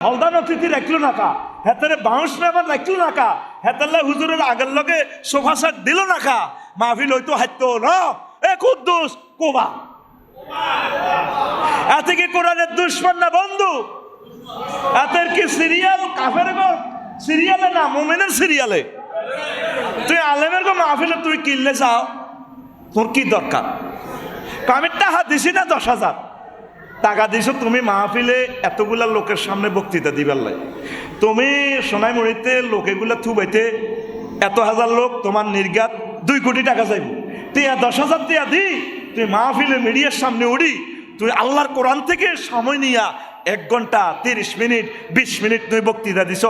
হলদান অতিথি রাখল না কা হেতারে বাউন্স মেম্বার রাখল না কা হেতাল্লা হুজুরের আগের লগে সোফা সেট দিল না কা মাহফিল হইতো হাইতো ন। এ কুদ্দুস, কোবা। এতে কি কোরআনের দুশ্মন না বন্ধু? এতের কি সিরিয়াল কাফের গো? সিরিয়ালে না, মোমেনের সিরিয়ালে। তুই আলেমের গো মাহফিলে তুই কিনলে যাও। তোর কি দরকার? আমি টাকা দিছি না দশ হাজার। টাকা দিছো, তুমি মাহফিলে এতগুলা লোকের সামনে বক্তৃতা দিবার লাই। তুমি সোনাই মুড়িতে লোকেগুলা থুবাইতে এত হাজার লোক, তোমার নির্গাত দুই কোটি টাকা চাইব। তিয়া দশ হাজার টিয়া দি, তুই মাহফিলে মিডিয়ার সামনে উড়ি, তুই আল্লাহর কোরআন থেকে সময় নিয়া এক ঘণ্টা তিরিশ মিনিট, বিশ মিনিট তুই বক্তৃতা দিছ।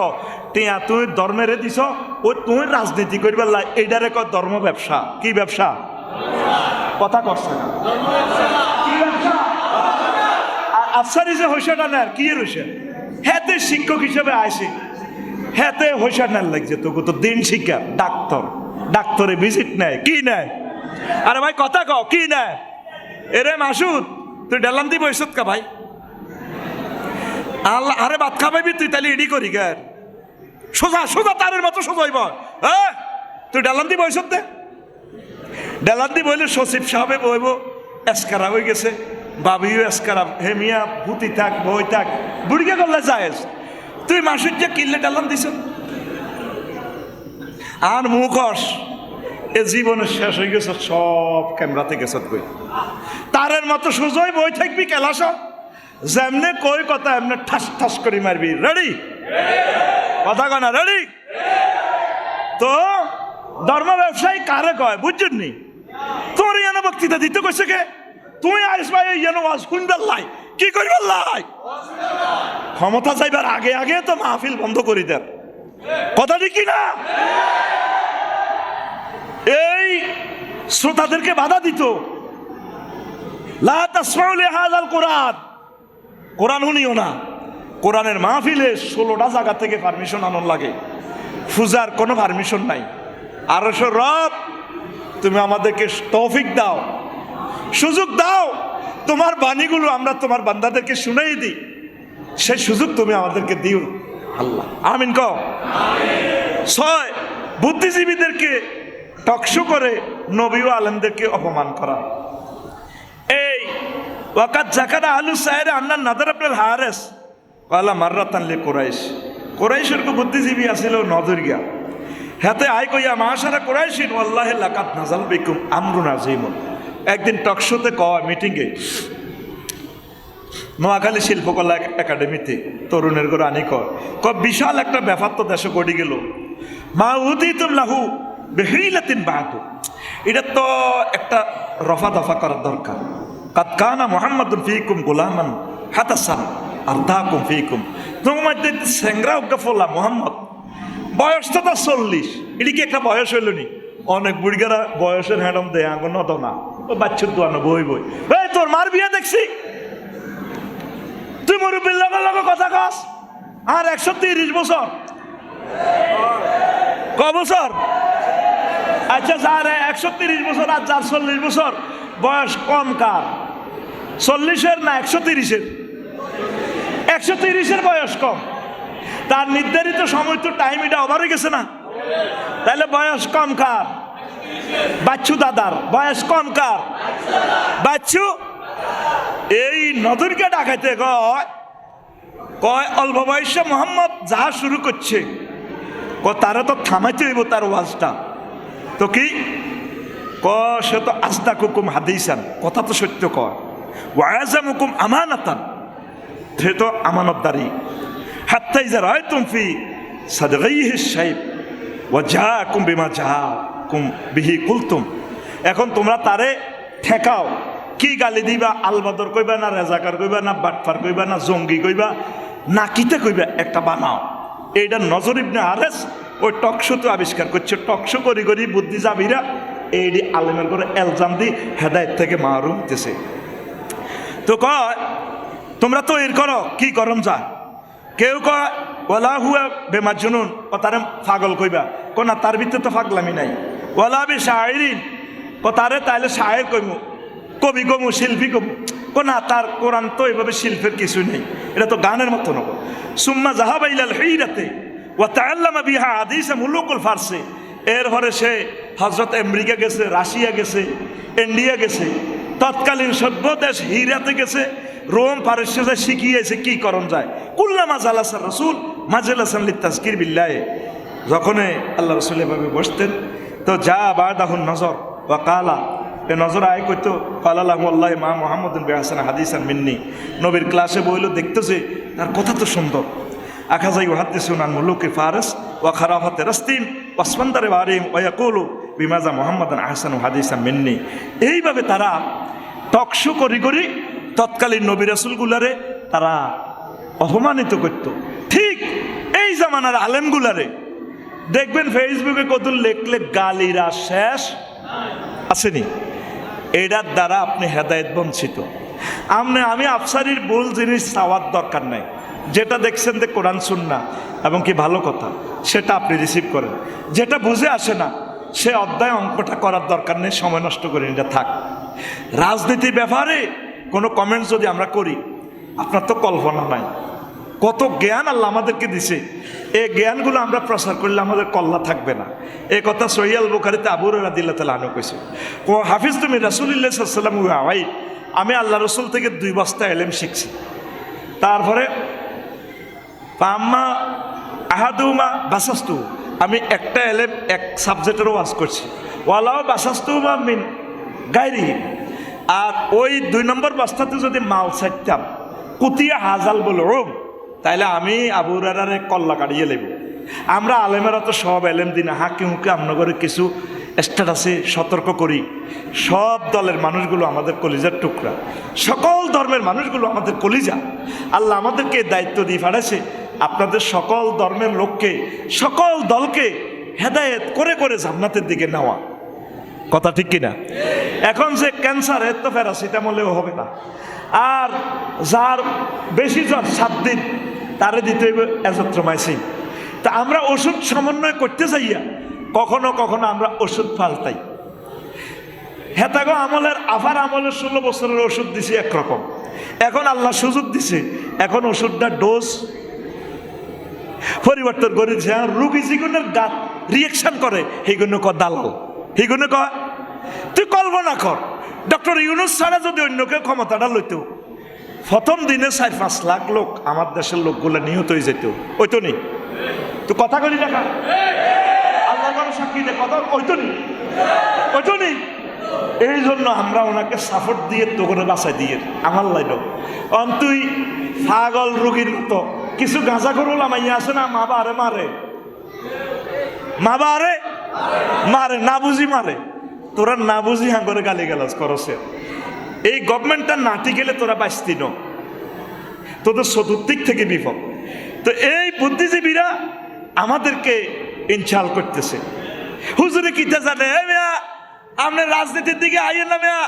টিয়া, তুই ধর্মেরে দিছ, ও তুই রাজনীতি করবার লাই। এইটারে কয় ধর্ম ব্যবসা? কি ব্যবসা? কথা করছে না আফসারি যে হইসাটা নেন, কি রইছে হেতে শিক্ষক হিসেবে আইসি। হেতে হইসা নেন লাগছে, তোকে তো দিন শিক্ষা, ডাক্তার। ডাক্তারে ভিজিট নেয়, কি নেয়? আরে ভাই, কথা কও, কি নেয়? এরে মাসুদ, তুই ডেলাম দি বৈশত কা ভাই। আল্লাহ, আরে ভাত খাবাইবি তুই, তাহলে ইডি করি গার সোজা সোজা তারের মতো সোজাইব হ্যাঁ তুই ডেলাম দি বৈশত দে। ডেলান বইলে সচিব সাহেবে বইব এসকারা হয়ে গেছে। থাক থাক। তুই যে দিছ? এ শেষ তারের মতো সুজয় বই থাকবি, কেলাস। যেমনে কই কথা, এমনি ঠাস ঠাস করে মারবি। রেডি কথা কয় না রেডি তো ধর্ম ব্যবসায়ী কারে কয়, বুঝছেন নি? তোর ইয়ান বক্তৃতা দিতে কইছে কে? তুই আসবা ইয়ান ওয়াজ শুনবার লাই। কি করবার লাই? ক্ষমতা চাইবার আগে আগে তো মাহফিল বন্ধ করি দেন। কথা ঠিক কি না এই শ্রোতাদেরকে বাধা দিত। কোরআন। কোরআন শুনিও না। কোরআনের মাহফিলে ষোলোটা জায়গা থেকে পারমিশন আনন লাগে। পূজার কোনো পারমিশন নাই। আরশো রব, তুমি আমাদেরকে তৌফিক দাও। সুযোগ দাও। তোমার বাণীগুলো আমরা তোমার বান্দাদেরকে শুনেই দিই। সেই সুযোগ তুমি আমাদেরকে দিও আল্লাহ। আমিন কও। ছয় বুদ্ধিজীবীদেরকে টকশো করে নবী ও আলেমদেরকে অপমান করা। এই ওয়াকাত জাকারা আলু সাহের আন্নার নাদার আপনার হারেস ওয়ালা মার্রাতান লে কোরাইশ। কোরাইশের কো বুদ্ধিজীবী আছিল নজর গিয়া। হাতে আই কইয়া মাহাসারা কোরাইশিন আল্লাহে লাকাত নাজাল বিকুম আমরু নাজিমুন একদিন টকশোতে কয় মিটিংয়ে নোয়াখালী শিল্পকলা একাডেমিতে তরুণের ঘরে আনি কয় ক বিশাল একটা ব্যাপার তো দেশে গড়ি গেল। মা উদিতুম লাহু বেহরিলাতিন বাহাতু এটা তো একটা রফা দফা করার দরকার। কাদ কানা মোহাম্মদুল ফিকুম গোলামান হাতাসান আর দাকুম ফিকুম। তোমার মধ্যে স্যাংরা ফোলা মোহাম্মদ। বয়স তো তার চল্লিশ। এটি কি একটা বয়স হইল নি? অনেক বুড়িগারা বয়সের হ্যাডম দেয় আঙ্গ নত না। ও বাচ্চার দোয়ানো বই বই এই, তোর মার বিয়ে দেখছি। তুই মুরব্বীর লগে লগে কথা কস। আর একশো তিরিশ বছর। ক বছর? আচ্ছা যার একশো তিরিশ বছর আর যার চল্লিশ বছর, বয়স কম কার? চল্লিশের না একশো তিরিশের? একশো তিরিশের বয়স কম। তার নির্ধারিত সময় তো টাইম এটা ওভার হয়ে গেছে না। তাহলে বয়স কম কার? বাচ্চু দাদার, বয়স কম কার? বাচ্চু? এই নদরকে ডাকাইতে কয় কয়, অল্প বয়সে মোহাম্মদ যা শুরু করছে ক তারা তো থামাইতে হইব তার ওয়াজটা। তো কি? ক সে তো আস্তা কুকুম হাদিসান, কথা তো সত্য কয়। ওয়াজাম হুকুম আমানাতান, সে তো আমানতদারি। হাত্তাই যা রায় তুমফি সাদগাইহি সাহেব ও যা কুম বিমা যা কুম বিহি কুলতুম। এখন তোমরা তারে ঠেকাও। কি গালি দিবা? আলবাদর কইবা না, রেজাকার কইবা না, বাটফার কইবা না, জঙ্গি কইবা না, কিতে কইবা? একটা বানাও। এইটা নজর ইবনে আরেস ওই টকশো তো আবিষ্কার করছে। টকশো করি করি বুদ্ধিজাবিরা এইটি আলেমের করে এলজাম দি হেদায়ত থেকে মারুম দিতেছে তো কয়, তোমরা তো এর করো, কি করম যা। কেউ কয় ওলা হুয়া বেমার জুনুন ও তারে পাগল কইবা। কো না, তার ভিতরে তো ফাগলামি নাই। ওলা বি শায়রিন ও তারে তাইলে শায়ের কইমু, কবি কমু শিল্পী কমু কো না, তার কোরআন তো এভাবে শিল্পের কিছু নেই। এটা তো গানের মতো নব সুম্মা জাহাবাইলাল হেইরাতে ও তাল্লামা বিহা আদিসা মুলুকুল ফার্সে। এর হরে সে হজরত আমেরিকা গেছে, রাশিয়া গেছে, ইন্ডিয়া গেছে, তৎকালীন সভ্য দেশ হিরাতে গেছে, রোম পারস্য যায় শিখিয়েছে কি করণ যায়? কুল্লামা জালাসার রসুল মাজেলাসান তাজকির বিল্লায় যখনই আল্লাহ রসুল এভাবে বসতেন তো যা বাদাহুন নজর বা কালা, এ নজর আয় করতো কালাল্লাহ আল্লাহ মা মোহাম্মদ বেহাসান হাদিসান মিন্নি। নবীর ক্লাসে বইল, দেখতেছে তার কথা তো সুন্দর। আখাজাই ওহাদ্দিসুন আন মুলুকি ফারস ওয়া খারাফাতে রাস্তিন ওয়াসমান্দারে বারিম ওয়াকুলু বিমাজা মোহাম্মদ আহসান হাদিসা মিন্নি। এইভাবে তারা টকশো করি করি তৎকালীন নবী রাসুলগুলারে তারা অপমানিত করত। ঠিক এই জামানার আলেমগুলারে দেখবেন ফেসবুকে কত লেখলে গালিরা শেষ? আসেনি। এটার দ্বারা আপনি হেদায়ত বঞ্চিত। আপনি আমি আফসারির ভুল জিনিস চাওয়ার দরকার নাই। যেটা দেখছেন যে কোরআন শুননা এবং কি ভালো কথা, সেটা আপনি রিসিভ করেন। যেটা বুঝে আসে না, সে অধ্যায় অঙ্কটা করার দরকার নেই, সময় নষ্ট করে এটা থাক। রাজনীতির ব্যাপারে কোনো কমেন্টস যদি আমরা করি, আপনার তো কল্পনা নাই। কত জ্ঞান আল্লাহ আমাদেরকে দিছে। এই জ্ঞানগুলো আমরা প্রচার করলে আমাদের কল্লা থাকবে না। এই কথা সহিয়াল বুখারিতে আবুর রাদিল্লা তালা আনু কইছে। ও হাফিজ, তুমি রাসুলিল্লাহ সাল্লাম আওয়াই। আমি আল্লাহ রসুল থেকে দুই বস্তা এলেম শিখছি। তারপরে পাম্মা আহাদুমা বাসাস্তু। আমি একটা এলেম, এক সাবজেক্টেরও ওয়াজ করছি। ওয়ালাও বাসাস্তু বা মিন গাইরি আর ওই দুই নম্বর বস্তাতে যদি মাল ছাড়তাম, কুতিয়া হাজাল বলো রোম তাইলে আমি আবুরারে কল্লা কাটিয়ে লেব। আমরা আলেমেরা তো সব এলেম দিন হাঁকে হুঁকে আমনগরে কিছু স্ট্যাটাসে সতর্ক করি। সব দলের মানুষগুলো আমাদের কলিজার টুকরা। সকল ধর্মের মানুষগুলো আমাদের কলিজা। আল্লাহ আমাদেরকে দায়িত্ব দিয়ে পাঠাইছে। আপনাদের সকল ধর্মের লোককে, সকল দলকে হেদায়েত করে করে জান্নাতের দিকে নেওয়া। কথা ঠিক কিনা? এখন যে ক্যান্সার এর তো প্যারাসিটামলেও হবে না। আর যার বেশি জ্বর সাত দিন, তারে দিতে হইবে তা আমরা ওষুধ সমন্বয় করতে চাইয়া কখনো কখনো আমরা ওষুধ পাল্টাই। হেতাগো আমলের আফার আমলের ষোলো বছরের ওষুধ দিছি একরকম। এখন আল্লাহ সুযোগ দিছে, এখন ওষুধটা ডোজ পরিবর্তন করেছে আর রুগী যেগুলোর গাত রিয়েকশন করে সেইগুলো ক দালাল সেইগুলো ক তুই কল্পনা কর ডক্টর ইউনুস ছাড়া যদি অন্য কেউ ক্ষমতাটা লইতো, প্রথম দিনে চার পাঁচ লাখ লোক আমার দেশের লোকগুলো নিহত হয়ে যেত। ওই তো নেই তুই কথা করি দেখা আল্লাহ করে সাক্ষী দে, কথা ওই তো নেই ওই তো নেই এই জন্য আমরা ওনাকে সাপোর্ট দিয়ে তো করে বাঁচাই দিয়ে, আমার লাইল অন তুই পাগল রুগীর মতো, কিছু গাঁজা করল আমাইয়া আছে না, মা বারে মারে? মা বারে? মারে, না বুঝি মারে। তোরা না বুঝি হাঁ করে গালি গালাজ করছে এই গভর্নমেন্টটা নাটি গেলে তোরা বাঁচতি ন। তোদের চতুর্দিক থেকে বিপদ। তো এই বুদ্ধিজীবীরা আমাদেরকে ইনশাল করতেছে। হুজুরে কিতা জানে? মিয়া আপনি রাজনীতির দিকে আইয়েন না মিয়া।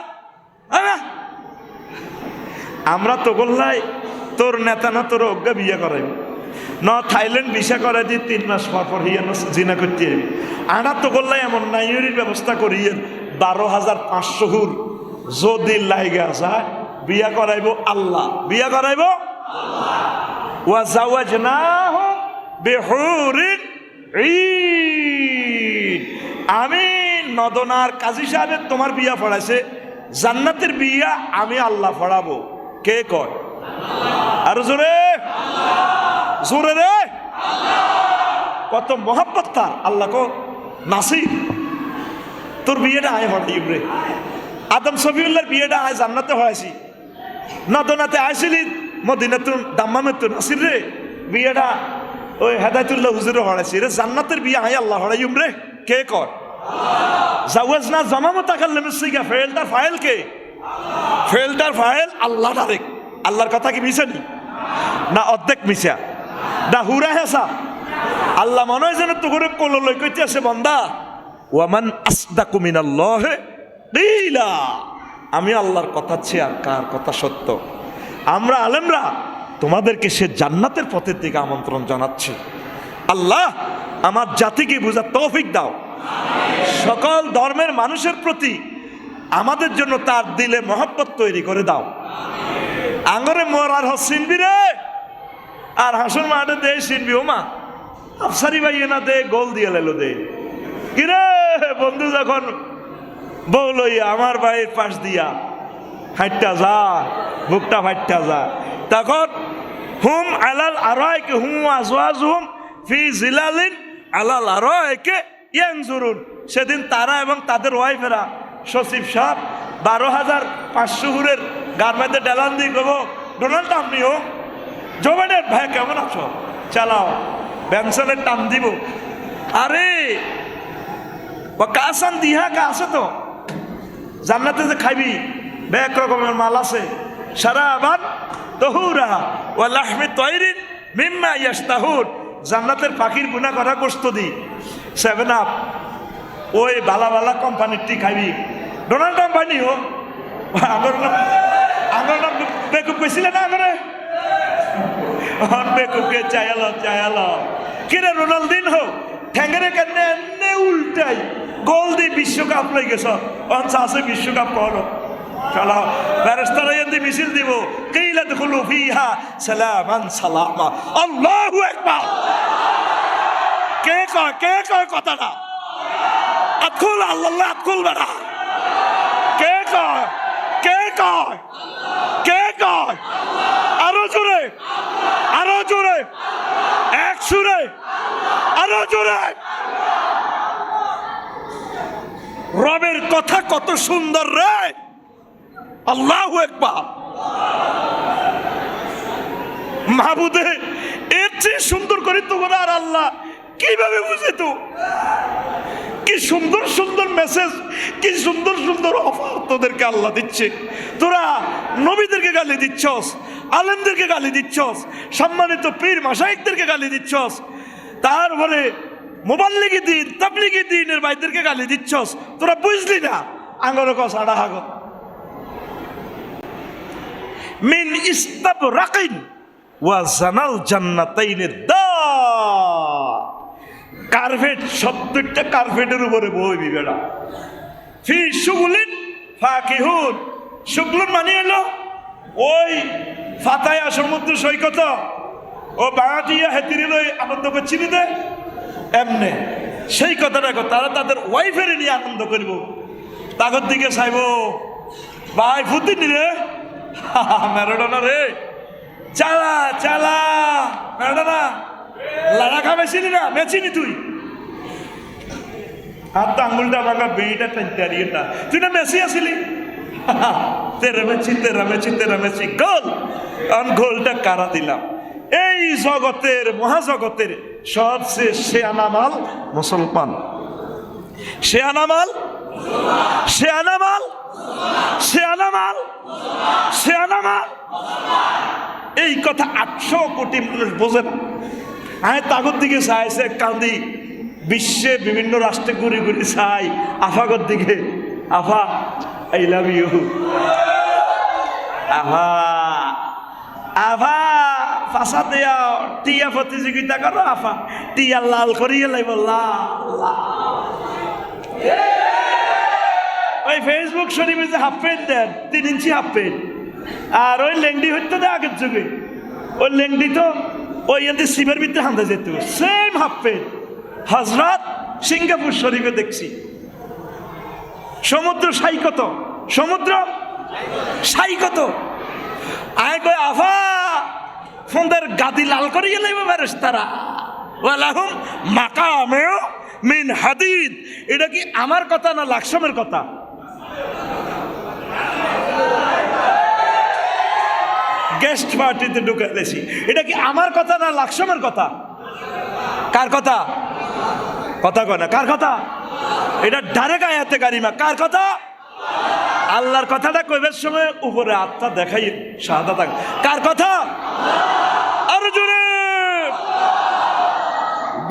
আমরা তো বললাই, তোর নেতা না তোর অজ্ঞা বিয়ে করাই ন থাইল্যান্ড ভিসা করাই দিয়ে তিন মাস পর পর হিয়া না জিনা করতে আনা তো বললাই এমন নাইয়ের ব্যবস্থা করিয়ে বারো হাজার পাঁচশো হুর যদি লাইগা যায়, বিয়া করাইব আল্লাহ। বিয়া করাইব ওয়া জাওয়াজনাহু বিহুরিন ঈন। আমি নদনার কাজী সাহেবের তোমার বিয়া পড়াইছে জান্নাতের বিয়া আমি আল্লাহ পড়াবো কে কয়? আর জোরে। জোরে রে। কত মহাব্বত তার। আল্লাহ কো নাসির তোর বিয়েটা আয় হঠাই রে। আদম সফিউল্লার বিয়েটা আয় জান্নাতে হয়েছি। নদনাতে আইসিলি মদিনাতুন দাম্মামে তো নাসির রে, বিয়েটা ওই হেদায়তুল্লাহ হুজুরে হড়াইছি রে। জান্নাতের বিয়ে আয় আল্লাহ হড়াইম রে। কে কর? জাওয়াজ না জমামো তাকাল্লে মিসিগা ফেলটার ফাইল কে? ফেলটার ফাইল আল্লাহ ডাইরেক্ট। আল্লাহর কথা কি মিশানি না? অর্ধেক মিশা না হুরা হেসা। আল্লাহ মনে হয় যেন তো করে কোলো লই কইতে আছে বন্দা। ওয়ামান আসদাকু মিনাল্লাহ কিলা আমি আল্লাহর কথা চেয়ে আর কার কথা সত্য? আমরা আলেমরা, তোমাদেরকে সে জান্নাতের পথের দিকে আমন্ত্রণ জানাচ্ছি। আল্লাহ আমার জাতিকে বুঝার তৌফিক দাও। সকল ধর্মের মানুষের প্রতি আমাদের জন্য তার দিলে মহব্বত তৈরি করে দাও। আঙরে মোর আর হসিনবি রে আর হাসন মাঠে দে সিনবি ও মা আফসারি ভাই দে, গোল দিয়ে লেলো দে। কিরে, বন্ধু যখন বউ লইয়া আমার বাড়ির পাশ দিয়া হাইটটা যা, বুকটা ফাইটটা যা, তখন হুম আলাল আরয়কে হুম আজওয়াজ হুম ফি জিলালিন আলাল আরয়কে ইয়ানজুরুন। সেদিন তারা এবং তাদের ওয়াইফেরা সচিব সাহেব বারো হাজার পাঁচশো হুরের গার্মেন্টে ডেলান দিয়ে গো ডোনাল্ড আপনিও জোবেনের ভাই, কেমন আছো? চালাও। ব্যানসনের টান দিব। আরে কাসান দিহা কা আছে তো? জান্নাতে যে খাইবি এক রকমের মাল আছে। সারা আবার তহুরা ও লাহমি তৈরিন মিম্মা ইয়াস্তাহুর জান্নাতের পাখির গুণা করা গোস্ত দি। সেভেন আপ ওই বালা বালা কোম্পানির টি খাইবি। ডোনাল্ড কোম্পানি ও? আমার নাম বেকুব কইছিলে না আমারে অন বেকুবকে চায়ালো চায়ালো কিরে রোনাল্ডিন হোক ঠ্যাঙ্গেরে কেন এনে উল্টাই? গোল দি বিশ্বকাপ লই গেছ অন চাষে বিশ্বকাপ করো। চলো ব্যারিস্টার এন্দি মিছিল দিব, কিলা দখলু ফিহা সালামান সালামা। আল্লাহু আকবার। কে কয় কে কয় কথাটা? আতকুল আল্লাহ আতকুল বেড়া কে কয় কে কয় কে কয়? জোরে। এক সুরে আরও জোরে। রবের কথা কত সুন্দর রে। আল্লাহ একবার মাহবুদে, এর চেয়ে সুন্দর করে তো আর আল্লাহ কীভাবে বুঝে তো কি সুন্দর সুন্দর মেসেজ কি সুন্দর সুন্দর অফার তোদেরকে আল্লাহ দিচ্ছে। তোরা নবীদেরকে গালি দিচ্ছস। আলেমদেরকে গালি দিচ্ছস, সম্মানিত পীর মাসাইকদেরকে গালি দিচ্ছস তারপরে মোবাল্লিগি দিন, তাবলিগি দিনের ভাইদেরকে গালি দিচ্ছস। তোরা বুঝলি না? আঙ্গর কস, আড়া হাগ। মিন ইস্তাব রাকিন ওয়া জানাল জান্নাতাইনের দা। কার্পেট সত্তরটা কার্পেটের উপরে বইবি বেড়া ফি সুগুলিন ফাকিহুন। শুক্লুন মানে এলো ওই ফাতায়া সমুদ্র সৈকত। ও বাঙাটিয়া হেতিরি আনন্দ করছিলি দে। এমনে সেই কথাটা তারা তাদের ওয়াইফের নিয়ে আনন্দ করব। তাগর দিকে চাইব, ভাই, ফুতি নি রে। ম্যারোডোনা রে। চালা চালা, ম্যারোডোনা লাড়া খাবেছিলি না মেছিনি তুই। আর তো আঙুলটা ভাঙা বেইটা টানতে হারিয়ে না তুই না মেসি আসিলি? তেরা মেছি তেরা মেছি তেরা মেছি গোল! কারণ গোলটা কারা দিলাম? এই জগতের, মহাজগতের সবচেয়ে শেয়ানামাল মুসলমান। শেয়ানামাল শেয়ানামাল শেয়ানামাল শেয়ানামাল এই কথা আটশো কোটি মানুষ বোঝে না আমি তাগর দিকে চাইছে, কান্দি। বিশ্বে বিভিন্ন রাষ্ট্রে ঘুরে ঘুরে চাই। আফাগর দিকে। আফা আই লাভ ইউ আফা আফা ফাঁসা দেয়া, টিয়া প্রতিযোগিতা করো আফা টিয়া লাল করিয়ে লাইব ওই ফেসবুক শরীফে যে হাফ প্যান্ট দেন, তিন ইঞ্চি হাফ প্যান্ট আর ওই লেংডি হইতো না আগের যুগে। ওই লেংডি তো ওই এতে শিবের ভিতরে হান্দা যেত। সেম হাফ প্যান্ট হজরত সিঙ্গাপুর শরীফে দেখছি। সমুদ্র সাই কত? সমুদ্র সাই কত? আয় কয়, আফা! ফোনদের গাদি লাল করিয়ে লাইব বেরেস তারা ওয়ালাহুম মাকামেও মিন হাদিদ। এটা কি আমার কথা না লাকসমের কথা? গেস্ট পার্টিতে ঢুকে দিয়েছি এটা কি আমার কথা না লাকসমের কথা? কার কথা? কথা কয় না, কার কথা? এটা ডাইরেক্ট আয়াতে গারিমা কার কথা? আল্লাহর কথাটা কইবার সময় উপরে আত্মা দেখাই সাদা থাক কার কথা? আরও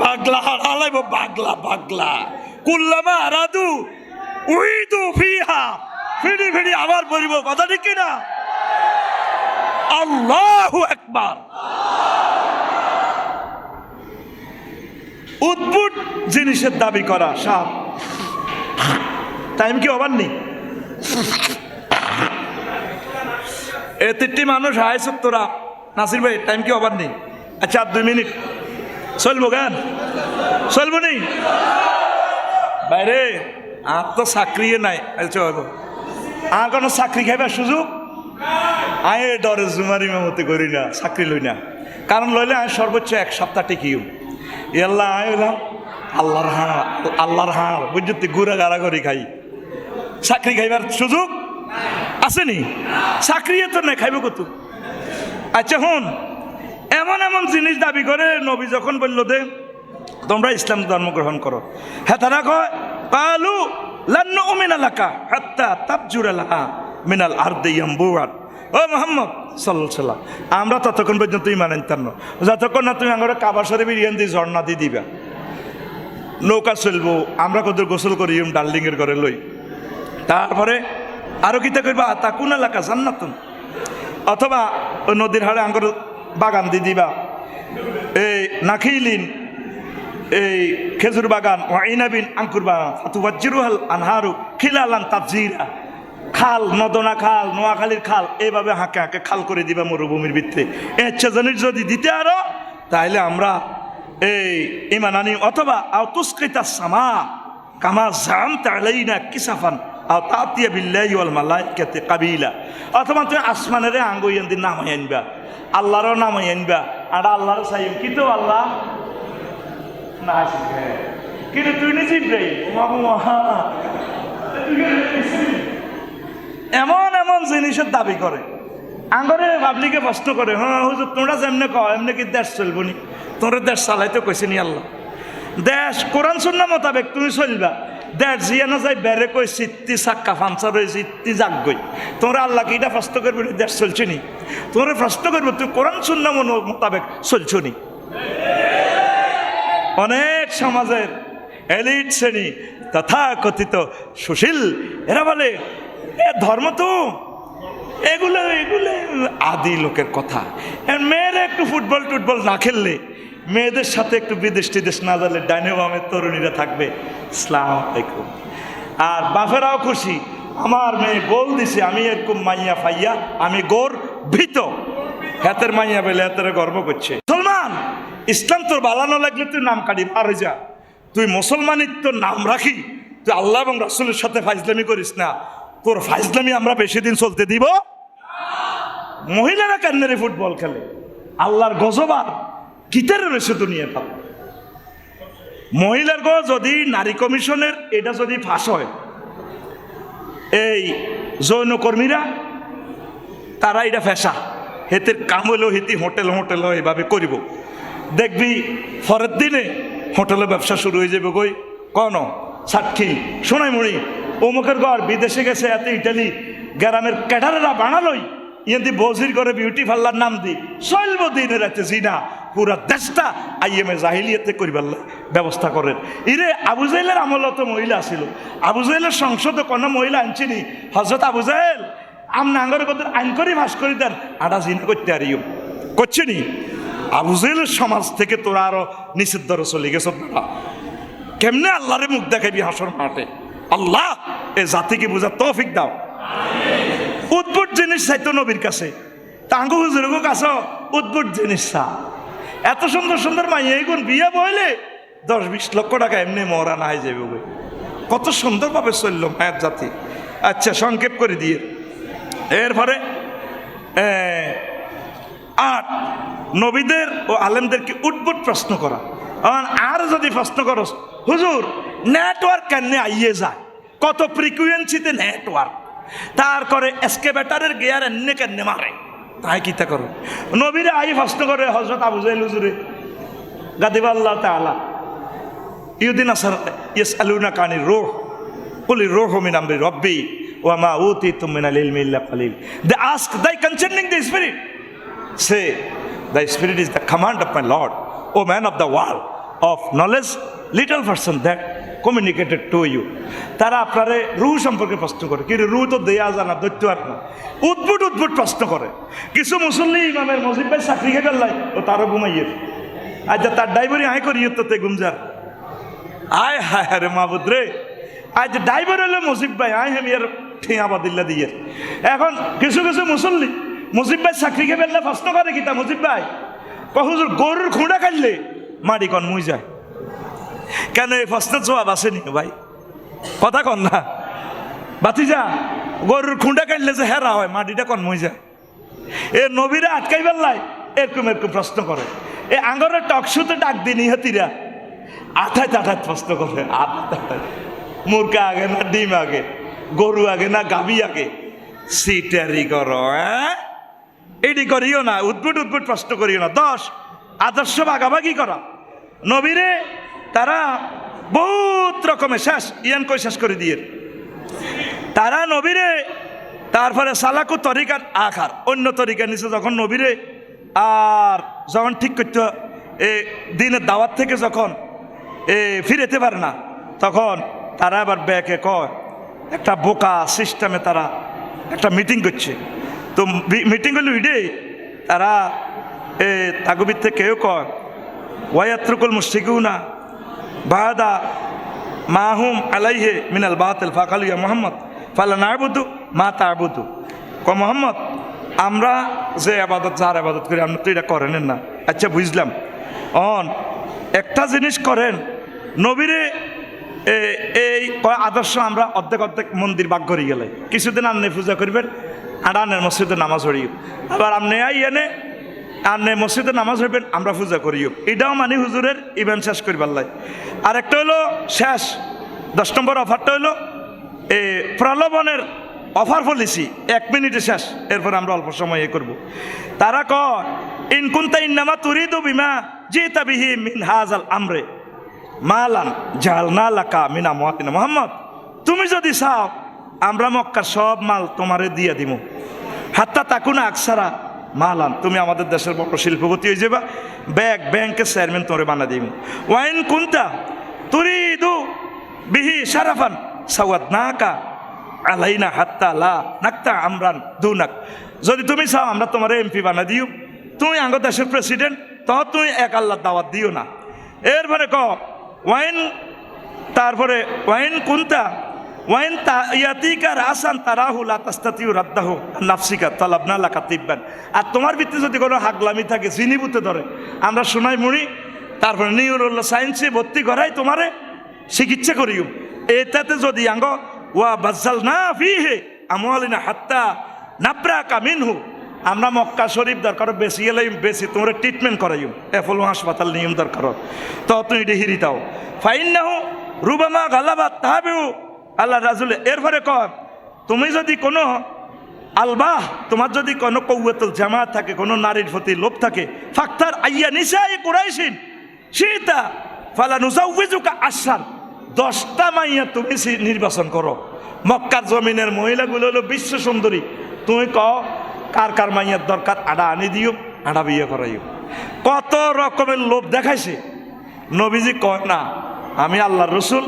বাগলা বাগলা বাগলা। কুল্লামা আবার কিনা? আল্লাহু একবার উদ্ভুট জিনিসের দাবি করা সাপ। টাইম কি হবার নেই? এ তিনটি মানুষ হাই সত্তরা নাসির ভাই টাইম কি অবার নেই? আচ্ছা আর দুই মিনিট। চলবো গান চলবো নি বাইরে, আর তো চাকরি নাই। আচ্ছা আর কোনো চাকরি খাইবার সুযোগ? আয় ডরে জুমারি মেমতি করি না, চাকরি লই না। কারণ লইলে আমি সর্বোচ্চ এক সপ্তাহ টিকিও। ইয়াল্লা, আয় হইলাম। আল্লাহর হাড় আল্লাহর হাড় বুঝতে ঘুরা গাড়া করি খাই। চাকরি খাইবার সুযোগ আসেনি? চাকরি তো নাই, খাইব কত? আচ্ছা হন, এমন এমন জিনিস দাবি করে নবী যখন বলল দে, তোমরা ইসলাম ধর্ম গ্রহণ করো। হ্যাঁ তারা কয়, কালু লান্ন মিনালাকা হাত্তা তাবজুরালাহা মিনাল আর দেয়াম বুয়ার ও মোহাম্মদ সাল্লাহ আমরা ততক্ষণ পর্যন্ত ইমান আনতাম না। যতক্ষণ না তুমি আমার কাবা শরীফের ইয়ান দিয়ে ঝর্ণা দিয়ে দিবা। নৌকা চলবো, আমরা কত গোসল করি ডার্লিংয়ের ঘরে লই। তারপরে আরও কিতা করবা তা কোন এলাকা জান্নাতুন অথবা ওই নদীর হাড়ে আঙ্গুর বাগান দিয়ে দিবা। এই নাখিলিন, এই খেজুর বাগান ওয়াইনাবিন আঙ্কুর বাগান ফাতুবাজ্জিরুহাল আনহারু খিলালান তাবজিরা খাল, নদনা খাল, নোয়াখালীর খাল, এইভাবে হাঁকে হাঁকে খাল করে দিবা মরুভূমির ভিত্তে। এ জানির যদি দিতে আরও তাহলে আমরা এই ইমান আনি অথবা আউতুস্কৃতা সামা, কামা জাম তালাইনা কিসাফান, আও তাতিয়া বিল্লাহি ওয়াল মালাইকাতি কাবিলা। অথবা তুমি আসমানের আঙ্গুইয়ান দিন নামাই আনবা, আল্লাহরও নামাই আনবা, আর আল্লাহর সাইম কি তো আল্লাহ না কিন্তু তুই নিজে ইব্রাহিম এমন এমন জিনিসের দাবি করে। আঙ্গরে পাবলিকে প্রশ্ন করে হ্যাঁ হুজুর, তোমরা যেমনে কও, এমনি কি দেশ চলবো নি? তোর দেশ চালাইতে কইছে নি আল্লাহ। দেশ, কোরআন শূন্য মোতাবেক তুমি চলবা। দেশ জিয়া না যাই বেড়ে কই চিত্তি চাক্কা ফাঞ্চার হয়ে চিত্তি জাগ গই তোমরা আল্লাহ কি এটা প্রশ্ন করবে দেশ চলছে নি? তোমরা প্রশ্ন করবে, তুই কোরআন শূন্য মোতাবেক চলছো নি? অনেক সমাজের এলিট শ্রেণি তথা কথিত সুশীল, এরা বলে, এ ধর্ম তো এগুলো এগুলো আদি লোকের কথা। মেয়েরা একটু ফুটবল টুটবল না খেললে, মেয়েদের সাথে একটু বিদেশ টিদেশ না জানলে ডাইনে বামের তরুণীরা থাকবে। ইসলাম আর বাফেরাও খুশি। আমার মেয়ে গোল দিছে, আমি এরকম মাইয়া ফাইয়া, আমি গোর ভীত। হাতের মাইয়া বেলে হাতের গর্ব করছে। মুসলমান, ইসলাম তোর বালানো লাগলে তুই নাম কাটি পার যা। তুই মুসলমানের তোর নাম রাখি। তুই আল্লাহ এবং রাসুলের সাথে ফাইজলামি করিস না। তোর ফাইজলামি আমরা বেশি দিন চলতে দিব? মহিলারা কেন্দ্রে ফুটবল খেলে? আল্লাহর গজবার কিতারে রয়েছে দুনিয়াটা মহিলার গো যদি নারী কমিশনের, এটা যদি ফাঁস হয়, এই যৌনকর্মীরা, তারা এটা ফেসা। হেতের কাম হইলেও হেতি হোটেল হোটেল এভাবে করিব। দেখবি পরের দিনে হোটেলে ব্যবসা শুরু হয়ে যাবে কই? কন সাক্ষী শোনাই মনি অমুকের ঘর, বিদেশে গেছে এত ইটালি, গ্রামের ক্যাডারেরা বানালোই। ইয়েদি বজির করে বিউটি পার্লার নাম দি চলব দিনের রাতে জিনা, পুরা দেশটা আইএমএ জাহিলিয়াতে করিবার ব্যবস্থা করেন। ইরে, আবু জাহেলের আমল তো মহিলা ছিল আবু জাহেলের সংসদে কোনো মহিলা আনছিনি। হজরত আবু জাহেল আমনা আঙ্গরে কত আইন করে, ভাস করে, দেন আটা জিনা করতে আরিও। করছে নি আবু সমাজ থেকে তোরা আরও নিষিদ্ধ চলে গেছ কেমনে আল্লাহরে মুখ দেখাবি হাসর মাঠে? আল্লাহ, এ জাতিকে বোঝার তৌফিক দাও। উদ্ভুট জিনিস চাইতো নবীর কাছে। টাঙ্গু হুজুরগো কাছে, উদ্ভুট জিনিস চা। এত সুন্দর সুন্দর মাইয়া, এগুন বিয়ে বইলে দশ বিশ লক্ষ টাকা এমনি মরা নাই যাবে বই কত সুন্দরভাবে চলল মায়ের জাতি। আচ্ছা সংক্ষেপ করে দিয়ে। এরপরে আট নবীদের ও আলেমদেরকে উদ্ভুট প্রশ্ন করা। আর যদি প্রশ্ন করো হুজুর নেটওয়ার্ক কেন আইয়ে যায়? কত ফ্রিকুয়েন্সিতে নেটওয়ার্ক তার করে এসকেবেটারের গিয়ার এনে কেন মারে? তাই কিতা করো? নবীরে আই প্রশ্ন করে হজরত আবু জাইল হুজুরে গাদিব আল্লাহ তাআলা ইউদিন আসার ইয়েস আলুনা কানি রোহ কুলি রোহ মিন আমরি রব্বি ওয়া মা উতিতুম মিনাল ইলমি ইল্লা কালিল। They ask thee concerning the spirit say the spirit is the command of my Lord, O man of the world, of knowledge, little person that communicated to you. তারা আপনারে রু সম্পর্কে প্রশ্ন করে। কিন্তু রু তো দেয়া জানা দৈত্য আর না। উদ্ভুট উদ্ভুট প্রশ্ন করে। কিছু মুসল্লি ইমামের মসজিদ ভাই চাকরি খেয়ে ফেললাই ও তারও ঘুমাইয়ে। আচ্ছা তার ড্রাইভারই আয় করি তো তে গুমজার। আয় হায় হায় রে মাহবুদ রে। আজ ড্রাইভার হলো মসজিদ ভাই আয় আমি আর ঠিয়া বাদিল্লা দিয়ে। এখন কিছু কিছু মুসল্লি মুজিব ভাই চাকরি খেয়ে ফেললে প্রশ্ন করে কিতা মুজিব ভাই? কহুজুর গরুর খুঁড়া কাটলে মাটি কন, মুই যায় কেন এই প্রশ্নের জবাব আসেনি ভাই? কথা কন না। বাতি যা গরুর খুঁড়া কাটলে যে হেরা হয়, মাটিটা কন, মুই যায় এ নবীরা আটকাই বেল্লাই এরকম এরকম প্রশ্ন করে। এ আঙ্গরের টকশুতে ডাক দিনি হাতিরা আঠায় আঠায় প্রশ্ন করে, আঠায় মুরগা আগে না ডিম আগে, গরু আগে না গাবি আগে? সিটারি করো হ্যাঁ? এটি করিও না, উদ্ভুট উদ্ভুট প্রশ্ন করিও না। দশ, আদর্শ ভাগাভাগি করা। নবীরে তারা বহুত রকমের শেষ, ইয়ান কই শেষ করে দিয়ে। তারা নবীরে, তারপরে সালাকু তরিকার আখার। অন্য তরিকা নিচে যখন নবীরে, আর যখন ঠিক করতে এ দিনের দাওয়াত থেকে যখন, এ ফিরেতে পারে না, তখন তারা আবার ব্যাকে কয়, একটা বোকা সিস্টেমে তারা একটা মিটিং করছে। তো মিটিং হলো ইডে। তারা এ তাগবির থেকে কেউ কয় ওয়াত্রুকুল মুশরিকুনা বাদা মাহুম আলাইহে মিনাল বাতিল ফাকালু ইয়া মোহাম্মদ, ফালা নাবুদু মা তাবুদু। ক মোহাম্মদ, আমরা যে আবাদত, যার আবাদত করি আপনি তো এটা করেন না। আচ্ছা বুঝলাম। অন, একটা জিনিস করেন, নবীরে এই আদর্শ আমরা অর্ধেক অর্ধেক মন্দির বাগ করে গেলে। কিছুদিন আপনি পূজা করবেন আর আনের মসজিদে নামাজ পড়িও। আবার আপনি আই এনে আনে মসজিদে নামাজ হইবেন, আমরা পূজা করিও। এটাও মানে হুজুরের ইভেন্ট শেষ করিবার লাই। আর একটা হলো শেষ। দশ নম্বর অফারটা হলো এ প্রলোভনের অফার পলিসি, এক মিনিটে শেষ। এরপর আমরা অল্প সময় এ করব। তারা ক ইন ইনকুন্তা ইন্নামা তুরিদু বিমা জিতা বিহি মিন হাজাল আমরে। মালান জাল না লাকা মিনা মহাতিনা মোহাম্মদ। তুমি যদি চাও আমরা মক্কার সব মাল তোমারে দিয়ে দিব হাত্তা তাকুনা আকসারা মালান, তুমি আমাদের দেশের বড় শিল্পপতি হয়ে যাবা। ব্যাগ, ব্যাংকের চেয়ারম্যান তোরে বানা দিব ওয়াইন কুন্তা তুরি দু বিহি সারাফান সাওয়াত নাকা আলাইনা হাত্তা লা নাক্তা আমরান দুনাক। যদি তুমি চাও আমরা তোমার এমপি বানা দিও। তুমি আঙ্গ দেশের প্রেসিডেন্ট, তো তুমি এক আল্লাহ দাওয়াত দিও না। এরপরে ক, ওয়াইন, তারপরে ওয়াইন কুন্তা ওয়াইন ইয়াতিকা রাসান তারাহুল আতাস্তাতিউ রাদ্দাহু নাফসিকা তালাবনা লাকা তিব্বান। আর তোমার ভিত্তি যদি কোনো হাগলামি থাকে চিনিবুতে ধরে। আমরা শোনাই মুড়ি, তারপরে নিউরোল্লা সায়েন্সে ভর্তি করাই তোমারে চিকিৎসা করিও। এটাতে যদি আঙ্গ, ওয়া বাজ্জাল না ফিহে আমলিনা হাত্তা নাব্রা কামিনহু আমরা মক্কা শরীফ দরকার, বেশি গেলে বেশি তোমরা ট্রিটমেন্ট করাইও। এফলো হাসপাতাল নিয়ম দরকার। তো তুমি এটি হিরি দাও ফাইন না হো রুবামা গালাবা তাহাবেও আল্লাহ রাজুলে, এরপরে কর, তুমি যদি কোনো আলবাহ, তোমার যদি কোনো কৌয়াতুল জামাত থাকে, কোনো নারীর প্রতি লোভ থাকে, ফাক্তার আইয়া নিশাই কুরাইশিন সীতা ফালা নুজাউজুকা আসান দশটা মাইয়া তুমি নির্বাচন করো। মক্কার জমিনের মহিলাগুলো হলো বিশ্ব সুন্দরী। তুমি ক কার কার মাইয়ার দরকার, আডা আনি দিও, আডা বিয়ে করাইও। কত রকমের লোভ দেখাইছে। নবীজি কয়, না, আমি আল্লাহর রসুল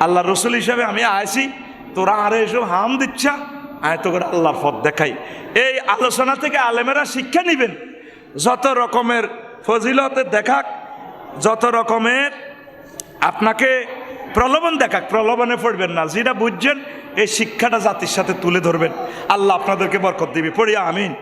আল্লাহর রসুল হিসাবে আমি আইছি, তোরা আরে এসব হাম দিচ্ছা। আয় তো করে আল্লাহর পথ দেখাই। এই আলোচনা থেকে আলেমেরা শিক্ষা নিবেন। যত রকমের ফজিলতে দেখাক, যত রকমের আপনাকে প্রলোভন দেখাক, প্রলোভনে পড়বেন না। যেটা বুঝছেন, এই শিক্ষাটা জাতির সাথে তুলে ধরবেন। আল্লাহ আপনাদেরকে বরকত দিবে। পড়িয়া আমিন।